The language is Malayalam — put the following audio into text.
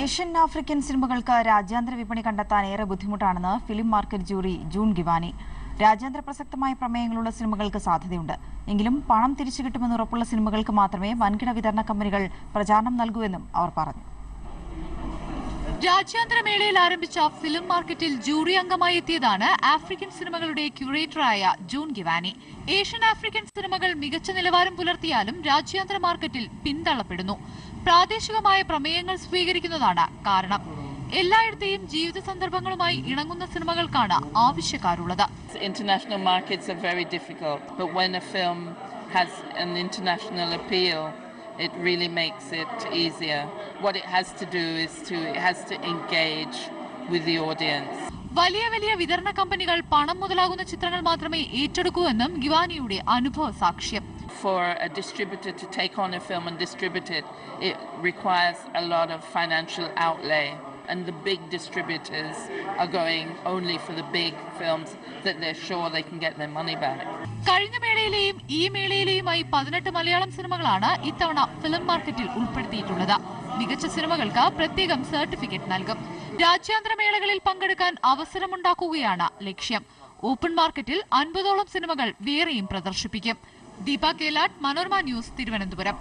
ഏഷ്യൻ ആഫ്രിക്കൻ സിനിമകൾക്ക് രാജ്യാന്തര വിപണി കണ്ടെത്താൻ ഏറെ ബുദ്ധിമുട്ടാണെന്ന് film market jury June Givanni. രാജ്യാന്തര പ്രസക്തമായ പ്രമേയങ്ങളുള്ള സിനിമകൾക്ക് സാധ്യതയുണ്ട്. എങ്കിലും പണം തിരിച്ചു കിട്ടുമെന്ന് ഉറപ്പുള്ള സിനിമകൾക്ക് മാത്രമേ വൻകിട വിതരണ കമ്പനികൾ പ്രചാരണം നൽകൂവെന്നും അവർ പറഞ്ഞു. രാജ്യാന്തര മേളയിൽ ആരംഭിച്ച ഫിലിം മാർക്കറ്റിൽ ജൂറി അംഗമായി എത്തിയതാണ് ആഫ്രിക്കൻ സിനിമകളുടെ ക്യൂറേറ്ററായ ജൂൺ ഗിവാനി. ഏഷ്യൻ ആഫ്രിക്കൻ സിനിമകൾ മികച്ച നിലവാരം പുലർത്തിയാലും രാജ്യാന്തര മാർക്കറ്റിൽ പിന്തള്ളപ്പെടുന്നു. പ്രാദേശികമായ പ്രമേയങ്ങൾ സ്വീകരിക്കുന്നതാണ് കാരണം. എല്ലായിടത്തെയും ജീവിത സന്ദർഭങ്ങളുമായി ഇണങ്ങുന്ന സിനിമകൾക്കാണ് ആവശ്യക്കാരുള്ളത്. International markets very but film has an international appeal, it really makes it easier. What it has to do is to it has to engage with the audience. വലിയ വലിയ വിതരണ കമ്പനികൾ പണം മുതലാകുന്ന ചിത്രങ്ങൾ മാത്രമേ ഏറ്റെടുക്കൂ എന്നും ഗിവാനിയുടെ അനുഭവ സാക്ഷ്യം For a distributor to take on a film and distribute it, it requires a lot of financial outlay. And the big distributors are going only for the big films that they're sure they can get their money back. കഴിഞ്ഞ മേളയിലെയും ഈ മേളയിലെയുമായി പതിനെട്ട് മലയാളം സിനിമകളാണ് ഇത്തവണ ഫിലിം മാർക്കറ്റിൽ ഉൾപ്പെടുത്തിയിട്ടുള്ളത്. മികച്ച സിനിമകൾക്ക് പ്രത്യേകം സർട്ടിഫിക്കറ്റ് നൽകും. രാജ്യാന്തര മേളകളിൽ പങ്കെടുക്കാൻ അവസരമുണ്ടാക്കുകയാണ് ലക്ഷ്യം. ഓപ്പൺ മാർക്കറ്റിൽ അൻപതോളം സിനിമകൾ വേറെയും പ്രദർശിപ്പിക്കും. ദീപ കേലാട്ട് മനോരമ ന്യൂസ് തിരുവനന്തപുരം.